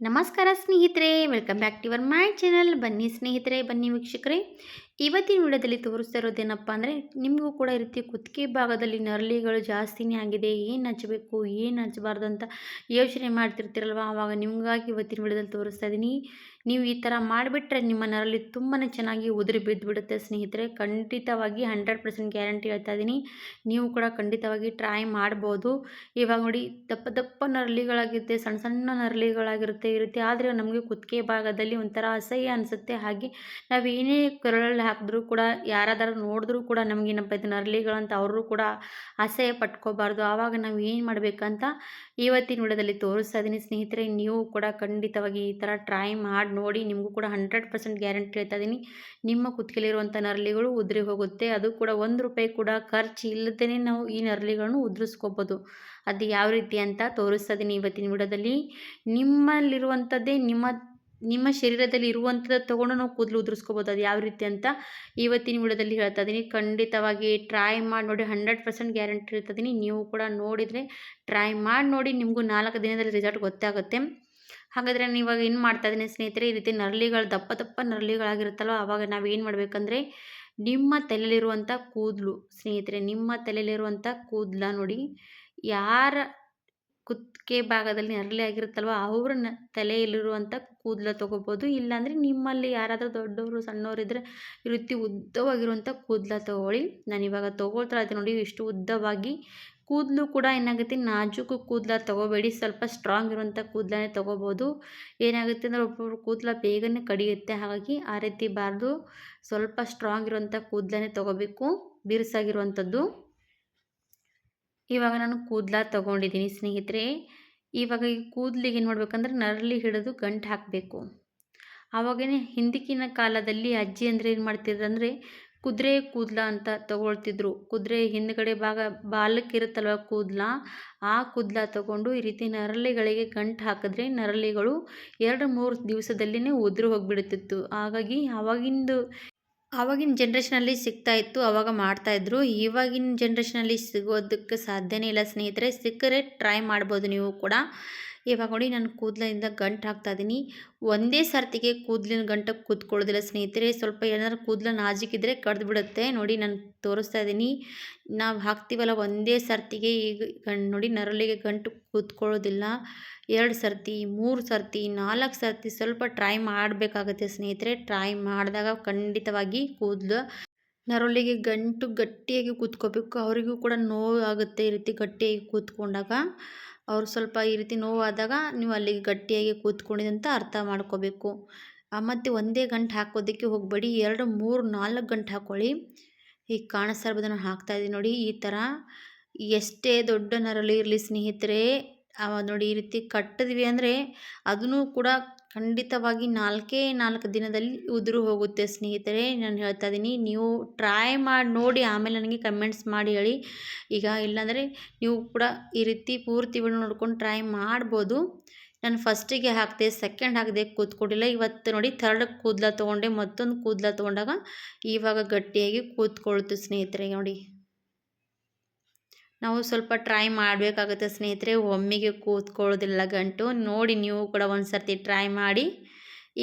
ನಮಸ್ಕಾರ ಸ್ನೇಹಿತರೆ welcome back to your my channel. ಬನ್ನಿ ಸ್ನೇಹಿತರೆ ಬನ್ನಿ ವೀಕ್ಷಕರೇ. ಇವತ್ತಿನ ವಿಡಿಯೋದಲ್ಲಿ ತೋರಿಸ್ತಾ ಇರೋದೇನಪ್ಪ ಅಂದರೆ, ನಿಮಗೂ ಕೂಡ ಈ ರೀತಿ ಕುತ್ತಿಗೆ ಭಾಗದಲ್ಲಿ ನರಳಿಗಳು ಜಾಸ್ತಿನೇ ಆಗಿದೆ, ಏನು ಹಚ್ಚಬೇಕು ಏನು ಹಚ್ಚಬಾರ್ದು ಅಂತ ಯೋಚನೆ ಮಾಡ್ತಿರ್ತೀರಲ್ವ? ಆವಾಗ ನಿಮಗಾಗಿ ಇವತ್ತಿನ ವಿಡಿಯೋದಲ್ಲಿ ತೋರಿಸ್ತಾ ಇದ್ದೀನಿ ನೀವು ಈ ಥರ ಮಾಡಿಬಿಟ್ರೆ ನಿಮ್ಮ ನರಳಿ ತುಂಬಾ ಚೆನ್ನಾಗಿ ಉದುರಿ ಬಿದ್ದುಬಿಡುತ್ತೆ ಸ್ನೇಹಿತರೆ. ಖಂಡಿತವಾಗಿ ಹಂಡ್ರೆಡ್ ಪರ್ಸೆಂಟ್ ಗ್ಯಾರಂಟಿ ಹೇಳ್ತಾ ಇದ್ದೀನಿ ನೀವು ಕೂಡ ಖಂಡಿತವಾಗಿ ಟ್ರೈ ಮಾಡ್ಬೋದು. ಇವಾಗ ನೋಡಿ, ದಪ್ಪ ದಪ್ಪ ನರಳಿಗಳಾಗಿರುತ್ತೆ, ಸಣ್ಣ ಸಣ್ಣ ನರಳಿಗಳಾಗಿರುತ್ತೆ ಇರುತ್ತೆ ಆದರೆ ನಮಗೆ ಕುತ್ತಿಗೆ ಭಾಗದಲ್ಲಿ ಒಂಥರ ಅಸಹ್ಯ ಅನಿಸುತ್ತೆ. ಹಾಗೆ ನಾವು ಏನೇ ಕೊರಳಲ್ಲಿ ಹಾಕಿದ್ರೂ ಕೂಡ, ಯಾರಾದರೂ ನೋಡಿದ್ರೂ ಕೂಡ ನಮಗೆ ನಮ್ಮ ಇದು ನರಳಿಗಳಂತ ಅವರು ಕೂಡ ಅಸಹ್ಯ ಪಟ್ಕೋಬಾರ್ದು. ಆವಾಗ ನಾವು ಏನು ಮಾಡಬೇಕಂತ ಇವತ್ತಿನ ವಿಡಿಯೋದಲ್ಲಿ ತೋರಿಸ್ತಾ ಇದ್ದೀನಿ ಸ್ನೇಹಿತರೆ, ನೀವು ಕೂಡ ಖಂಡಿತವಾಗಿ ಈ ಥರ ಟ್ರೈ ಮಾಡಿ ನೋಡಿ, ನಿಮಗೂ ಕೂಡ ಹಂಡ್ರೆಡ್ ಪರ್ಸೆಂಟ್ ಗ್ಯಾರಂಟಿ ಹೇಳ್ತಾ ಇದ್ದೀನಿ ನಿಮ್ಮ ಕುತ್ತಿಗೆಲಿರುವಂಥ ನರಳಿಗಳು ಉದುರಿ ಹೋಗುತ್ತೆ. ಅದು ಕೂಡ ಒಂದು ರೂಪಾಯಿ ಕೂಡ ಖರ್ಚು ಇಲ್ಲದೇ ನಾವು ಈ ನರಳಿಗಳನ್ನು ಉದುರಿಸ್ಕೋಬೋದು. ಅದು ಯಾವ ರೀತಿ ಅಂತ ತೋರಿಸ್ತಾ ಇದ್ದೀನಿ ಇವತ್ತಿನ ವಿಡಿಯೋದಲ್ಲಿ. ನಿಮ್ಮಲ್ಲಿರುವಂಥದ್ದೇ ನಿಮ್ಮ ನಿಮ್ಮ ಶರೀರದಲ್ಲಿ ಇರುವಂಥದ್ದು ತೊಗೊಂಡು ನಾವು ಕೂದಲು ಉದುರಿಸ್ಕೋಬೋದು. ಅದು ಯಾವ ರೀತಿ ಅಂತ ಇವತ್ತಿನ ವಿಡಿಯೋದಲ್ಲಿ ಹೇಳ್ತಾ ಇದ್ದೀನಿ. ಖಂಡಿತವಾಗಿ ಟ್ರೈ ಮಾಡಿ ನೋಡಿ ಹಂಡ್ರೆಡ್ ಪರ್ಸೆಂಟ್ ಗ್ಯಾರಂಟಿ ಇದ್ದೀನಿ. ನೀವು ಕೂಡ ನೋಡಿದರೆ ಟ್ರೈ ಮಾಡಿ ನೋಡಿ, ನಿಮಗೂ ನಾಲ್ಕು ದಿನದಲ್ಲಿ ರಿಸಲ್ಟ್ ಗೊತ್ತಾಗುತ್ತೆ. ಹಾಗಾದರೆ ನಾನು ಇವಾಗ ಏನು ಮಾಡ್ತಾ ಇದ್ದೀನಿ ಸ್ನೇಹಿತರೆ, ಈ ರೀತಿ ನರಳಿಗಳು, ದಪ್ಪ ದಪ್ಪ ನರಳಿಗಳಾಗಿರುತ್ತಲ್ಲ ಆವಾಗ ನಾವು ಏನು ಮಾಡಬೇಕಂದ್ರೆ ನಿಮ್ಮ ತಲೆಯಲ್ಲಿರುವಂಥ ಕೂದಲು, ಸ್ನೇಹಿತರೆ, ನಿಮ್ಮ ತಲೆಯಲ್ಲಿರುವಂಥ ಕೂದಲ ನೋಡಿ, ಯಾರ ಕುತ್ತಿಗೆ ಭಾಗದಲ್ಲಿ ನರಳಿ ಆಗಿರುತ್ತಲ್ವ, ಅವ್ರ ತಲೆಯಲ್ಲಿರುವಂಥ ಕೂದಲ ತೊಗೋಬೋದು. ಇಲ್ಲಾಂದರೆ ನಿಮ್ಮಲ್ಲಿ ಯಾರಾದರೂ ದೊಡ್ಡವರು ಸಣ್ಣವರು ಇದ್ದರೆ ಈ ರೀತಿ ಉದ್ದವಾಗಿರುವಂಥ ಕೂದಲ ತೊಗೊಳ್ಳಿ. ನಾನು ಇವಾಗ ತೊಗೊಳ್ತಾ ಇದ್ದೀನಿ ನೋಡಿ, ಇಷ್ಟು ಉದ್ದವಾಗಿ. ಕೂದಲು ಕೂಡ ಏನಾಗುತ್ತೆ, ನಾಜೂಕು ಕೂದಲ ತೊಗೋಬೇಡಿ. ಸ್ವಲ್ಪ ಸ್ಟ್ರಾಂಗ್ ಇರುವಂಥ ಕೂದಲನೇ ತೊಗೋಬೋದು. ಏನಾಗುತ್ತೆ ಅಂದರೆ ಒಬ್ಬೊಬ್ಬರು ಕೂದಲ ಬೇಗನೆ ಕಡಿಯುತ್ತೆ. ಹಾಗಾಗಿ ಆ ರೀತಿ ಬಾರ್ದು ಸ್ವಲ್ಪ ಸ್ಟ್ರಾಂಗ್ ಇರುವಂಥ ಕೂದಲನೇ ತೊಗೋಬೇಕು. ಬಿರುಸಾಗಿರುವಂಥದ್ದು ಇವಾಗ ನಾನು ಕೂದಲ ತೊಗೊಂಡಿದ್ದೀನಿ ಸ್ನೇಹಿತರೆ. ಇವಾಗ ಈ ಕೂದಲಿಗೆ ಏನು ಮಾಡಬೇಕಂದ್ರೆ ನರಳಿ ಹಿಡಿದು ಗಂಟು ಹಾಕಬೇಕು. ಆವಾಗೇ ಹಿಂದಿಕಿನ ಕಾಲದಲ್ಲಿ ಅಜ್ಜಿ ಅಂದರೆ ಏನು ಮಾಡ್ತಿದ್ರು ಅಂದರೆ ಕುದುರೆ ಕೂದಲ ಅಂತ ತಗೊಳ್ತಿದ್ರು. ಕುದುರೆ ಹಿಂದ್ಗಡೆ ಭಾಗ ಬಾಲಕ್ಕಿರುತ್ತಲ್ವ ಕೂದಲ, ಆ ಕೂದಲ ತಗೊಂಡು ಈ ರೀತಿ ನರಳಿಗಳಿಗೆ ಗಂಟು ಹಾಕಿದ್ರೆ ನರಳಿಗಳು ಎರಡು ಮೂರು ದಿವಸದಲ್ಲಿನೇ ಉದುರು ಹೋಗಿಬಿಡುತ್ತಿತ್ತು ಹಾಗಾಗಿ ಆವಾಗಿಂದು ಆವಾಗಿನ ಜನ್ರೇಷನಲ್ಲಿ ಸಿಗ್ತಾ ಇತ್ತು ಆವಾಗ ಮಾಡ್ತಾಯಿದ್ರು ಇವಾಗಿನ ಜನ್ರೇಷನಲ್ಲಿ ಸಿಗೋದಕ್ಕೆ ಸಾಧ್ಯನೇ ಇಲ್ಲ ಸ್ನೇಹಿತರೆ. ಸಿಕ್ಕರೆ ಟ್ರೈ ಮಾಡ್ಬೋದು ನೀವು ಕೂಡ. ಇವಾಗ ನೋಡಿ ನಾನು ಕೂದಲಿಂದ ಗಂಟು ಹಾಕ್ತಾ ಇದ್ದೀನಿ. ಒಂದೇ ಸರ್ತಿಗೆ ಕೂದಲಿನ ಗಂಟಕ್ಕೆ ಕೂತ್ಕೊಳ್ಳೋದಿಲ್ಲ ಸ್ನೇಹಿತರೆ. ಸ್ವಲ್ಪ ಏನಾದ್ರು ಕೂದಲು ನಾಜಿಕಿದ್ರೆ ಕಡ್ದು ಬಿಡುತ್ತೆ. ನೋಡಿ ನಾನು ತೋರಿಸ್ತಾ ಇದ್ದೀನಿ. ನಾವು ಹಾಕ್ತೀವಲ್ಲ ಒಂದೇ ಸರ್ತಿಗೆ ಈಗ ನೋಡಿ ನರಳಿಗೆ ಗಂಟು ಕೂತ್ಕೊಳ್ಳೋದಿಲ್ಲ. ಎರಡು ಸರ್ತಿ, ಮೂರು ಸರ್ತಿ, ನಾಲ್ಕು ಸರ್ತಿ ಸ್ವಲ್ಪ ಟ್ರೈ ಮಾಡಬೇಕಾಗತ್ತೆ ಸ್ನೇಹಿತರೆ. ಟ್ರೈ ಮಾಡಿದಾಗ ಖಂಡಿತವಾಗಿ ಕೂದಲು ನರಳಿಗೆ ಗಂಟು ಗಟ್ಟಿಯಾಗಿ ಕೂತ್ಕೋಬೇಕು. ಅವರಿಗೂ ಕೂಡ ನೋವು ಆಗುತ್ತೆ ಈ ರೀತಿ ಗಟ್ಟಿಯಾಗಿ ಕೂತ್ಕೊಂಡಾಗ. ಅವ್ರು ಸ್ವಲ್ಪ ಈ ರೀತಿ ನೋವಾದಾಗ ನೀವು ಅಲ್ಲಿಗೆ ಗಟ್ಟಿಯಾಗಿ ಕೂತ್ಕೊಂಡಿದೆ ಅಂತ ಅರ್ಥ ಮಾಡ್ಕೋಬೇಕು. ಮತ್ತು ಒಂದೇ ಗಂಟು ಹಾಕೋದಕ್ಕೆ ಹೋಗಬೇಡಿ. ಎರಡು, ಮೂರು, ನಾಲ್ಕು ಗಂಟು ಹಾಕ್ಕೊಳ್ಳಿ ಈಗ ಕಾಣಿಸ್ತಾ ಇರ್ಬೋದು ನಾನು ಹಾಕ್ತಾಯಿದ್ದೀನಿ ನೋಡಿ. ಈ ಥರ ಎಷ್ಟೇ ದೊಡ್ಡ ನರಳಿ ಇರಲಿ ಸ್ನೇಹಿತರೆ ನೋಡಿ ಈ ರೀತಿ ಕಟ್ಟಿದ್ವಿ ಅಂದರೆ ಅದನ್ನು ಕೂಡ ಖಂಡಿತವಾಗಿ ನಾಲ್ಕೇ ನಾಲ್ಕು ದಿನದಲ್ಲಿ ಉದುರು ಹೋಗುತ್ತೆ. ಸ್ನೇಹಿತರೆ, ನಾನು ಹೇಳ್ತಾ ಇದ್ದೀನಿ, ನೀವು ಟ್ರೈ ಮಾಡಿ ನೋಡಿ, ಆಮೇಲೆ ನನಗೆ ಕಮೆಂಟ್ಸ್ ಮಾಡಿ ಹೇಳಿ. ಈಗ ಇಲ್ಲಾಂದರೆ ನೀವು ಕೂಡ ಈ ರೀತಿ ಪೂರ್ತಿ ವಿಡಿಯೋ ನೋಡ್ಕೊಂಡು ಟ್ರೈ ಮಾಡ್ಬೋದು. ನಾನು ಫಸ್ಟಿಗೆ ಹಾಕಿದೆ ಸೆಕೆಂಡ್ ಹಾಕಿದೆ ಕೂತ್ಕೊಂಡಿಲ್ಲ. ಇವತ್ತು ನೋಡಿ ಥರ್ಡ್ ಕೂದಲ ತೊಗೊಂಡೆ, ಮತ್ತೊಂದು ಕೂದಲ ತೊಗೊಂಡಾಗ ಇವಾಗ ಗಟ್ಟಿಯಾಗಿ ಕೂತ್ಕೊಳ್ತು ಸ್ನೇಹಿತರೆ, ನೋಡಿ. ನಾವು ಸ್ವಲ್ಪ ಟ್ರೈ ಮಾಡಬೇಕಾಗುತ್ತೆ ಸ್ನೇಹಿತರೆ, ಒಮ್ಮೆಗೆ ಕೂತ್ಕೊಳ್ಳೋದಿಲ್ಲ ಗಂಟು. ನೋಡಿ ನೀವು ಕೂಡ ಒಂದು ಸರ್ತಿ ಟ್ರೈ ಮಾಡಿ.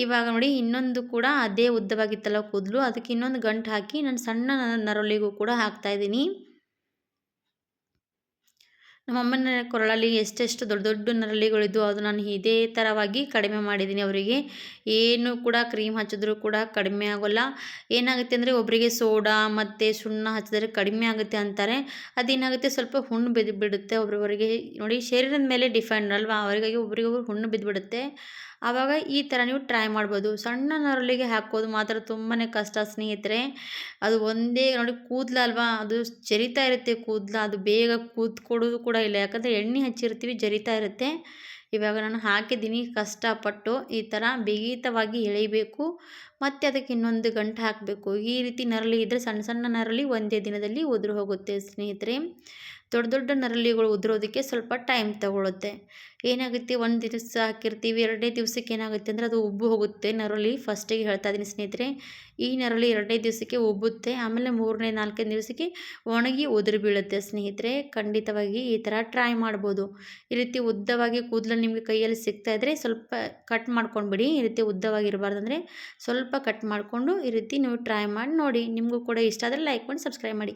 ಇವಾಗ ನೋಡಿ ಇನ್ನೊಂದು ಕೂಡ ಅದೇ ಉದ್ದವಾಗಿತ್ತಲ್ಲ ಕೂದಲು. ಅದಕ್ಕೆ ಇನ್ನೊಂದು ಗಂಟು ಹಾಕಿ ನಾನು ಸಣ್ಣ ನರಳಿಗೂ ಕೂಡ ಹಾಕ್ತಾಯಿದ್ದೀನಿ ನಮ್ಮಮ್ಮನ ಕೊರಳಲ್ಲಿ ಎಷ್ಟೆಷ್ಟು ದೊಡ್ಡ ದೊಡ್ಡ ನರಳಿಗಳಿದ್ದು ಅದು ನಾನು ಇದೇ ಥರವಾಗಿ ಕಡಿಮೆ ಮಾಡಿದ್ದೀನಿ ಅವರಿಗೆ. ಏನು ಕೂಡ ಕ್ರೀಮ್ ಹಚ್ಚಿದ್ರೂ ಕೂಡ ಕಡಿಮೆ ಆಗೋಲ್ಲ. ಏನಾಗುತ್ತೆ ಅಂದರೆ ಒಬ್ಬರಿಗೆ ಸೋಡಾ ಮತ್ತು ಸುಣ್ಣ ಹಚ್ಚಿದ್ರೆ ಕಡಿಮೆ ಆಗುತ್ತೆ ಅಂತಾರೆ. ಅದೇನಾಗುತ್ತೆ ಸ್ವಲ್ಪ ಹುಣ್ಣು ಬಿದ್ದು ಬಿಡುತ್ತೆ ಒಬ್ರೊಬ್ಬರಿಗೆ ನೋಡಿ ಶರೀರದ ಮೇಲೆ ಡಿಫೆಂಡ್ ಅಲ್ವಾ? ಅವರಿಗಾಗಿ ಒಬ್ರಿಗೊಬ್ರು ಹುಣ್ಣು ಬಿದ್ದುಬಿಡುತ್ತೆ ಆವಾಗ ಈ ಥರ ನೀವು ಟ್ರೈ ಮಾಡ್ಬೋದು. ಸಣ್ಣ ನರಳಿಗೆ ಹಾಕೋದು ಮಾತ್ರ ತುಂಬಾ ಕಷ್ಟ. ಸ್ನೇಹಿತರೆ, ಅದು ಒಂದೇ ನೋಡಿ ಕೂದಲ ಅಲ್ವಾ? ಅದು ಜರಿತಾ ಇರುತ್ತೆ ಕೂದಲ. ಅದು ಬೇಗ ಕೂತ್ಕೊಡೋದು ಕೂಡ ಇಲ್ಲ. ಯಾಕಂದರೆ ಎಣ್ಣೆ ಹಚ್ಚಿರ್ತೀವಿ, ಜರಿತಾ ಇರುತ್ತೆ. ಇವಾಗ ನಾನು ಹಾಕಿದ್ದೀನಿ. ಕಷ್ಟಪಟ್ಟು ಈ ಥರ ಬಿಗಿತವಾಗಿ ಎಳಿಬೇಕು. ಮತ್ತು ಅದಕ್ಕೆ ಇನ್ನೊಂದು ಗಂಟೆ ಹಾಕಬೇಕು. ಈ ರೀತಿ ನರಳಿ ಇದ್ದರೆ ಸಣ್ಣ ಸಣ್ಣ ನರಳಿ ಒಂದೇ ದಿನದಲ್ಲಿ ಉದುರು ಹೋಗುತ್ತೆ. ಸ್ನೇಹಿತರೆ ದೊಡ್ಡ ದೊಡ್ಡ ನರಳಿಗಳು ಉದುರೋದಕ್ಕೆ ಸ್ವಲ್ಪ ಟೈಮ್ ತಗೊಳುತ್ತೆ. ಏನಾಗುತ್ತೆ? ಒಂದು ದಿವಸ ಹಾಕಿರ್ತೀವಿ, ಎರಡನೇ ದಿವಸಕ್ಕೆ ಏನಾಗುತ್ತೆ ಅಂದರೆ ಅದು ಉಬ್ಬು ಹೋಗುತ್ತೆ. ನರಳಿ ಫಸ್ಟಿಗೆ ಹೇಳ್ತಾ ಇದ್ದೀನಿ ಸ್ನೇಹಿತರೆ, ಈ ನರಳಿ ಎರಡನೇ ದಿವಸಕ್ಕೆ ಉಬ್ಬುತ್ತೆ, ಆಮೇಲೆ ಮೂರನೇ, ನಾಲ್ಕನೇ ದಿವಸಕ್ಕೆ ಒಣಗಿ ಉದುರು ಬೀಳುತ್ತೆ ಸ್ನೇಹಿತರೆ. ಖಂಡಿತವಾಗಿ ಈ ಥರ ಟ್ರೈ ಮಾಡ್ಬೋದು. ಈ ರೀತಿ ಉದ್ದವಾಗಿ ಕೂದಲು ನಿಮಗೆ ಕೈಯಲ್ಲಿ ಸಿಗ್ತಾ ಇದ್ದರೆ ಸ್ವಲ್ಪ ಕಟ್ ಮಾಡ್ಕೊಂಡ್ಬಿಡಿ. ಈ ರೀತಿ ಉದ್ದವಾಗಿರಬಾರ್ದು ಅಂದರೆ ಸ್ವಲ್ಪ ಕಟ್ ಮಾಡಿಕೊಂಡು ಈ ರೀತಿ ನೀವು ಟ್ರೈ ಮಾಡಿ ನೋಡಿ. ನಿಮಗೂ ಕೂಡ ಇಷ್ಟ ಆದರೆ ಲೈಕ್ ಮಾಡಿ ಸಬ್ಸ್ಕ್ರೈಬ್ ಮಾಡಿ.